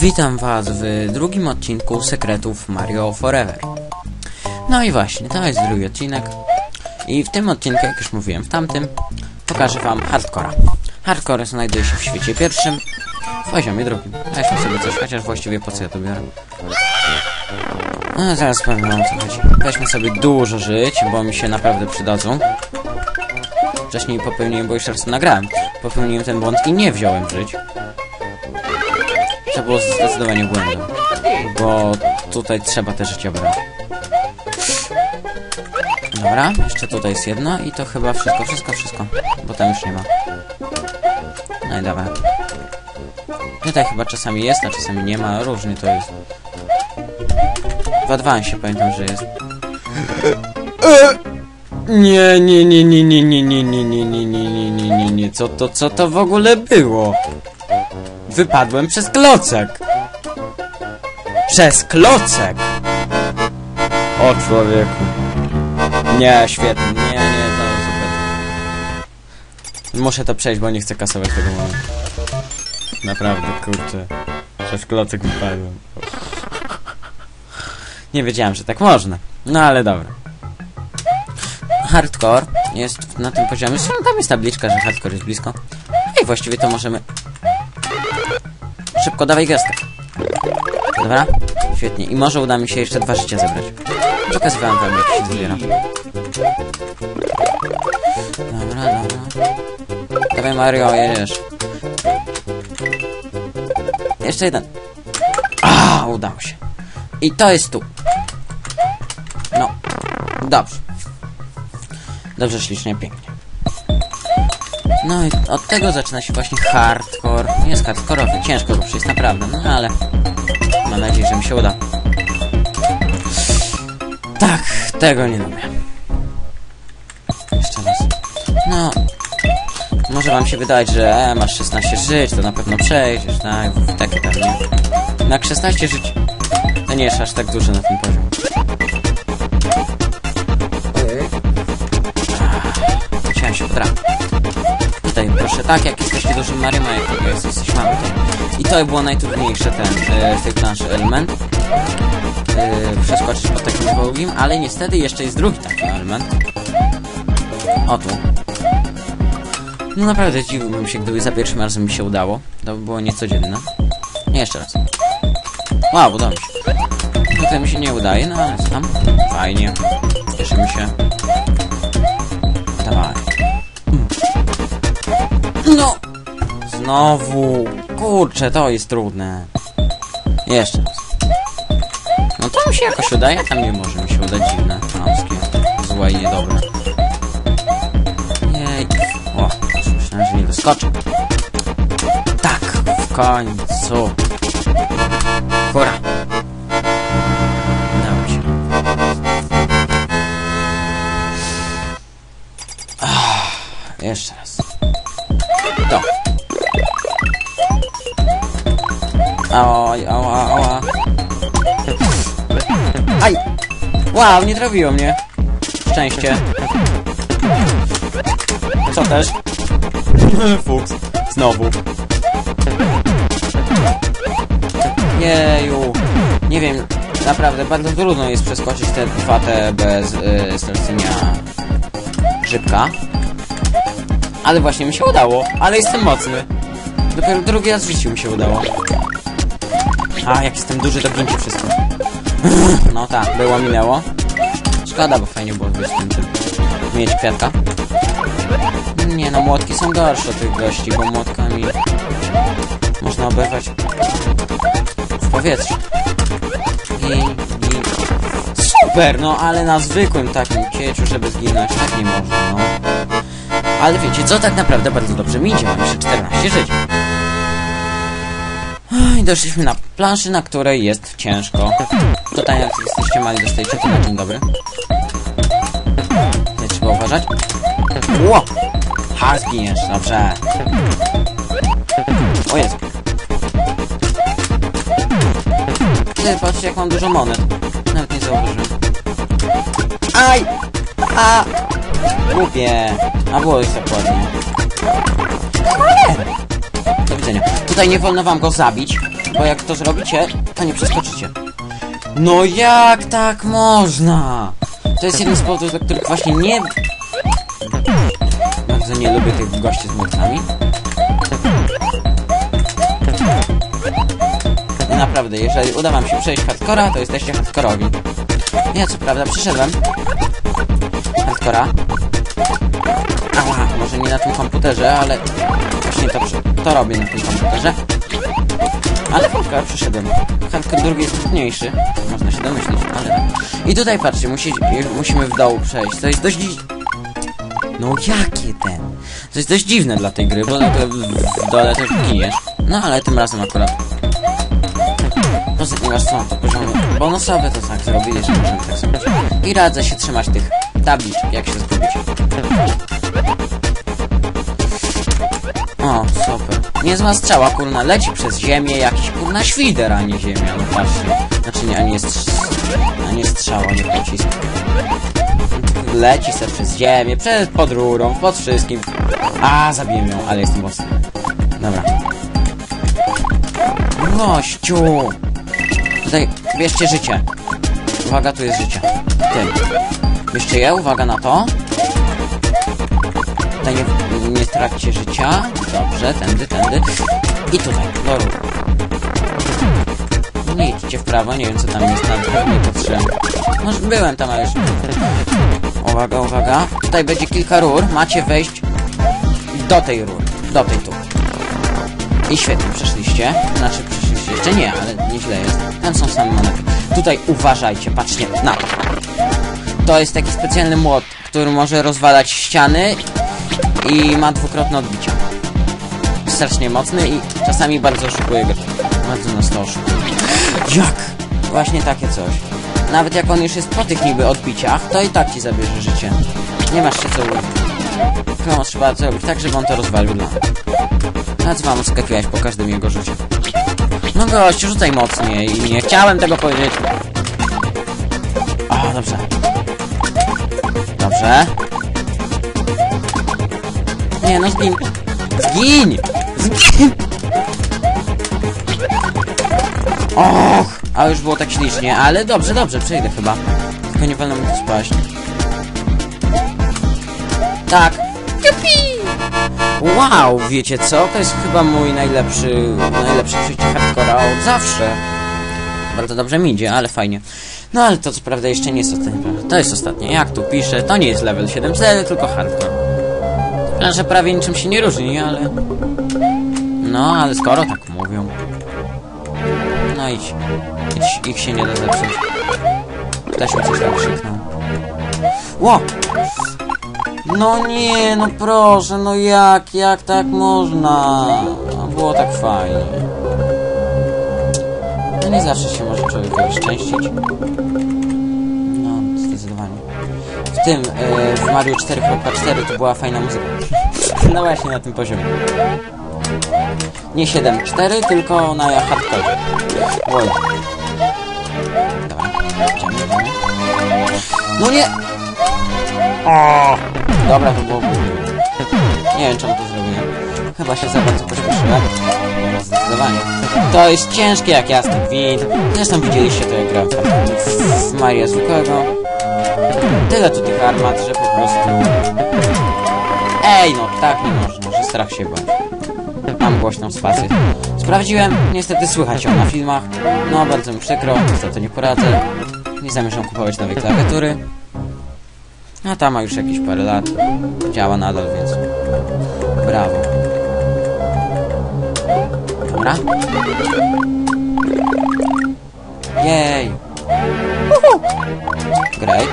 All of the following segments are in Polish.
Witam was w drugim odcinku Sekretów Mario Forever. No i właśnie, to jest drugi odcinek. I w tym odcinku, jak już mówiłem w tamtym, pokażę wam hardcora. Hardcore znajduje się w świecie pierwszym, w poziomie drugim. Weźmy sobie coś, chociaż właściwie po co ja to biorę. No, zaraz powiem wam co chodzi. Weźmy sobie dużo żyć, bo mi się naprawdę przydadzą. Wcześniej popełniłem, bo już raz nagrałem. Popełniłem ten błąd i nie wziąłem żyć. To było zdecydowanie błędem. Bo tutaj trzeba te życia brać. Dobra, jeszcze tutaj jest jedno i to chyba wszystko, wszystko, wszystko. Bo tam już nie ma. No i dobra. Tutaj chyba czasami jest, a czasami nie ma. Różnie to jest. W Advansie pamiętam, że jest. Nie, nie, nie, nie, nie, nie, nie, nie, nie, nie, nie, nie, nie, nie, co to, co to w ogóle było? Wypadłem przez klocek. Przez klocek. O człowieku. Nie, świetnie. Nie, nie, to super. Muszę to przejść, bo nie chcę kasować tego momentu. Naprawdę, kurczę. Przez klocek wypadłem. Nie wiedziałem, że tak można. No ale dobra. Hardcore jest na tym poziomie. Zresztą tam jest tabliczka, że hardcore jest blisko. I właściwie to możemy... Szybko, dawaj gwiazdkę. Dobra? Świetnie. I może uda mi się jeszcze dwa życia zebrać. Pokazywałem wam, jak się zbiera. Dobra, dobra. Dawaj Mario, jedziesz. Jeszcze jeden. A, udało się. I to jest tu. No. Dobrze. Dobrze, ślicznie, pięknie. No i od tego zaczyna się właśnie hardcore. Jest hardkorowy, ciężko go przejść, naprawdę, no ale mam nadzieję, że mi się uda. Tak, tego nie lubię. Jeszcze raz. No, może wam się wydawać, że e, masz 16 żyć, to na pewno przejdziesz, tak? Takie tam, nie? Na 16 żyć to nie jest aż tak dużo na tym poziomie. Proszę, tak jak jesteście dużym Mario, jak jest, jesteś mały, to... I to było najtrudniejsze ten, e, w tej element. E, przeskoczyć po takim drugim, ale niestety jeszcze jest drugi taki element. O tu. No naprawdę dziwiłbym się, gdyby za pierwszym razem mi się udało. To by było niecodzienne. Nie, jeszcze raz. Wow, udało mi się. Tutaj mi się nie udaje, no ale tam. Fajnie. Cieszymy się. Dawaj. Znowu! Kurczę, to jest trudne. Jeszcze raz. No to mi się jakoś udaje, tam nie może mi się udać dziwne, chamskie, złe i niedobre. Jej. O, myślałem, że nie doskoczę. Tak, w końcu. Hurra. Udało się. Jeszcze raz. Oj, ała, ała. Aj! Wow, nie trafiło mnie. Szczęście. Co też? Fuks. Znowu. Jeju. Nie wiem, naprawdę bardzo trudno jest przeskoczyć te dwa te bez yy, stracenia grzybka. Ale właśnie mi się udało, ale jestem mocny. Dopiero drugi raz w życiu mi się udało. A, jak jestem duży, to gięcie wszystko. No tak, było, minęło. Szkoda, bo fajnie było być tym, tym. Mieć kwiatka. Nie no, młotki są gorsze od tych gości, bo młotkami można oberwać w powietrze. I, i... Super, no ale na zwykłym takim cieciu, żeby zginąć, tak nie można, no. Ale wiecie co, tak naprawdę bardzo dobrze mi idzie, mam jeszcze 14 żyć. I doszliśmy na planszy, na której jest ciężko. Tutaj jak jesteście mali, dostajecie to na dzień dobry. Tutaj trzeba uważać. Ło! Ha, zginiesz, dobrze. O Jezu. Ty, patrzcie jak mam dużo monet. Nawet nie zauważyłem. Aj! A! Głupie. A było już tak. Tutaj nie wolno wam go zabić. bo jak to zrobicie, to nie przeskoczycie. No jak tak można? To jest jeden z powodów, dla których właśnie nie... Bardzo nie lubię tych gości z murkami. I naprawdę, jeżeli uda wam się przejść hardcora, to jesteście hardkorowi. Ja co prawda przyszedłem hardcora. Ała, może nie na tym komputerze, ale właśnie to, przy- to robię na tym komputerze. Ale hardcore przyszedłem. Hardcore drugi jest trudniejszy. Można się domyślić, ale tak. I tutaj patrzcie, musi, musimy w dołu przejść. To jest dość dzi- No jakie ten? To jest dość dziwne dla tej gry, bo w dole też giniesz. No ale tym razem akurat. Poza tym masz są poziomy bonusowe, to tak zrobili, że możemy tak sobie. I radzę się trzymać tych tabliczek, jak się zgubić. O, super. Niezła strzała, kurna, leci przez ziemię, jakiś kurna świder, a nie ziemia, no patrzcie. Znaczy nie, a nie jest, a nie strzała, nie pocisk. Leci se przez ziemię, przez, pod rurą, pod wszystkim. A, zabiję ją, ale jestem mocny. Dobra. Gościu! Tutaj, bierzcie życie. Uwaga, tu jest życie. Tym. Bierzcie je, uwaga na to. Tutaj nie, nie życia. Dobrze, tędy, tędy. I tutaj, do. Nie idźcie w prawo, nie wiem co tam jest, tam nie patrzyłem. Może byłem tam, ale już... Uwaga, uwaga. Tutaj będzie kilka rur, macie wejść do tej rury, do tej tu. I świetnie, przeszliście. Znaczy, przeszliście jeszcze nie, ale nieźle jest. Tam są same monety. Tutaj uważajcie, patrzcie na to. To jest taki specjalny młot, który może rozwalać ściany i ma dwukrotne odbicie. Strasznie mocny i czasami bardzo oszukuje grę. Bardzo nas to oszukuje. Jak? Właśnie takie coś. Nawet jak on już jest po tych niby odbiciach, to i tak ci zabierze życie. Nie masz się co użyć. Tylko trzeba zrobić tak, żeby on to rozwalił dla na co wam odskakiwałeś po każdym jego rzucie? No gość, rzucaj mocniej. Nie chciałem tego powiedzieć. O, dobrze. Dobrze. Nie, no zgin. Zgin! Zgin! Och! A już było tak ślicznie, ale dobrze, dobrze, przejdę chyba. Tylko nie wolno mi tu spaść. Tak. Wow, wiecie co? To jest chyba mój najlepszy, najlepsze przejście hardcora od zawsze. Bardzo dobrze mi idzie, ale fajnie. No ale to co prawda jeszcze nie jest ostatnie. To jest ostatnie. Jak tu piszę, to nie jest level 7.4, tylko hardcore. Że prawie niczym się nie różni, ale... No, ale skoro tak mówią... No idź. idź ich się nie da zepsuć. Ktoś mi coś tam krzyknął. Ło! No nie, no proszę, no jak, jak tak można? No, było tak fajnie. No nie zawsze się może człowiek szczęścić. W tym, e, w Mario 4.4 to była fajna muzyka. No właśnie na tym poziomie. Nie 7.4, tylko na hardcore. Oj. Dobra. No nie! Dobra, to było. Nie wiem, czemu to zrobiłem. Chyba się za bardzo pośpieszyłem. Zdecydowanie. To jest ciężkie jak jasny gwint. Zresztą widzieliście to jak grałem w Maria zwykłego. Tyle tu tych armat, że po prostu... Ej, no tak nie można, że strach się bać. Mam głośną spację. Sprawdziłem, niestety słychać ją na filmach. No, bardzo mi przykro, za to nie poradzę. Nie zamierzam kupować nowej klawiatury. A ta ma już jakieś parę lat. Działa nadal, więc... Brawo. Dobra. Jej. Great.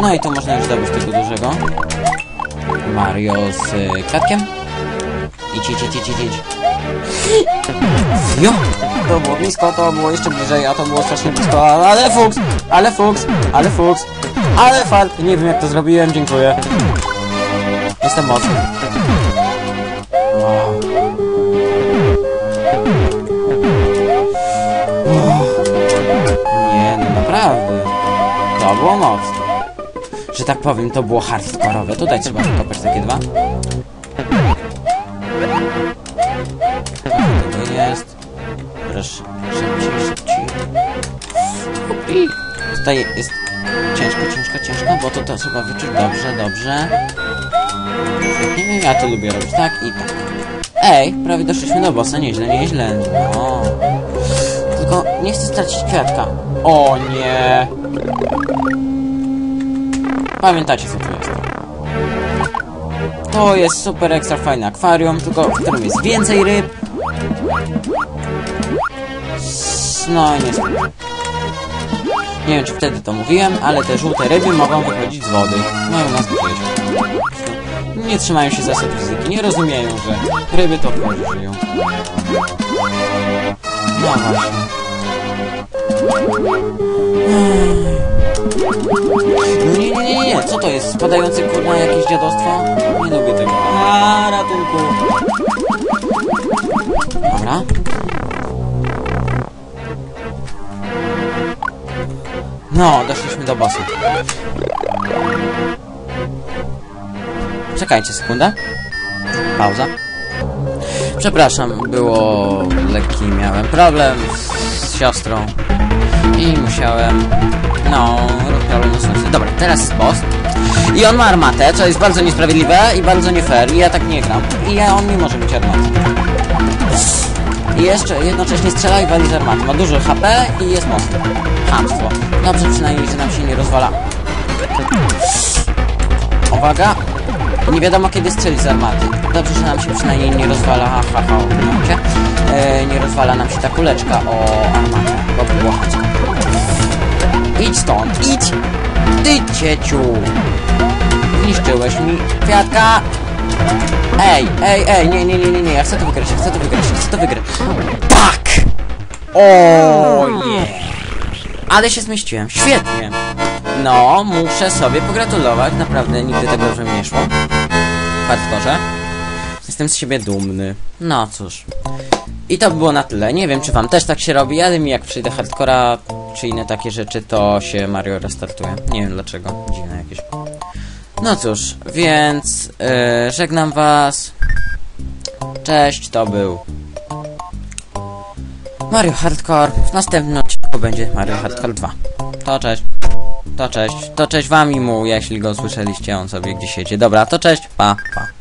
No i to można już zdobyć tego dużego. Mario z y, kwiatkiem. Idź, idź, idź, idź, idź. Jo! To było blisko, to było jeszcze bliżej, a to było strasznie blisko, ale, ale fuks, ale fuks, ale fuks, ale fart. Nie wiem jak to zrobiłem, dziękuję. Jestem mocny. Było mocne. Że tak powiem, to było hardkorowe. Tutaj trzeba wykopać takie dwa. Tego jest. Sz- szybciej, szybciej. Tutaj jest ciężko, ciężko, ciężko, bo to to trzeba wyczuć. Dobrze, dobrze. Ja to lubię robić tak i tak. Ej, prawie doszliśmy do bossa, nieźle, nieźle. No. Tylko nie chcę stracić kwiatka. O nie. Pamiętacie co tu jest. To jest super ekstra fajne akwarium, tylko w którym jest więcej ryb. No i niestety. Nie wiem, czy wtedy to mówiłem, ale te żółte ryby mogą wychodzić z wody. No i u nas gdzieś. Nie trzymają się zasad fizyki, nie rozumieją, że ryby to w żyją. No właśnie. No nie, nie, nie, nie, co to jest? Spadający kurna jakieś dziadostwo? Nie lubię tego. A, ratunku. Dobra. No, doszliśmy do bossu. Czekajcie sekundę. Pauza. Przepraszam, było lekki, miałem problem z, z siostrą i musiałem, no, problem usłyszeć. Dobra, teraz jest boss i on ma armatę, co jest bardzo niesprawiedliwe i bardzo nie fair i ja tak nie gram i ja, on nie może mieć armaty. I jeszcze jednocześnie strzela i wali z armaty. Ma dużo HP i jest mocny. Chamstwo. Dobrze przynajmniej, że nam się nie rozwala. Uwaga. Nie wiadomo kiedy strzeli z armaty. Dobrze, że nam się przynajmniej nie rozwala. Ha, ha, ha? E, nie rozwala nam się ta kuleczka o armatę. Bo by było. Idź stąd, idź! Ty cieciu! Zniszczyłeś mi kwiatka! Ej, ej, ej, nie, nie, nie, nie, nie, ja chcę to wygrać, ja chcę to wygrać, ja chcę to wygrać. Tak! O nie! Ale się zmieściłem, świetnie! No, muszę sobie pogratulować, naprawdę nigdy tak dobrze nie szło. W. Jestem z siebie dumny. No cóż. I to by było na tyle. Nie wiem, czy wam też tak się robi, ale mi jak przyjdę hardcora, czy inne takie rzeczy, to się Mario restartuje. Nie wiem dlaczego. Dziwne jakieś. No cóż, więc yy, żegnam was. Cześć, to był Mario Hardcore. W następnym odcinku będzie Mario Hardcore 2. To cześć. To cześć. To cześć wam i mu, jeśli go słyszeliście, on sobie gdzieś siedzi. Dobra, to cześć. Pa, pa.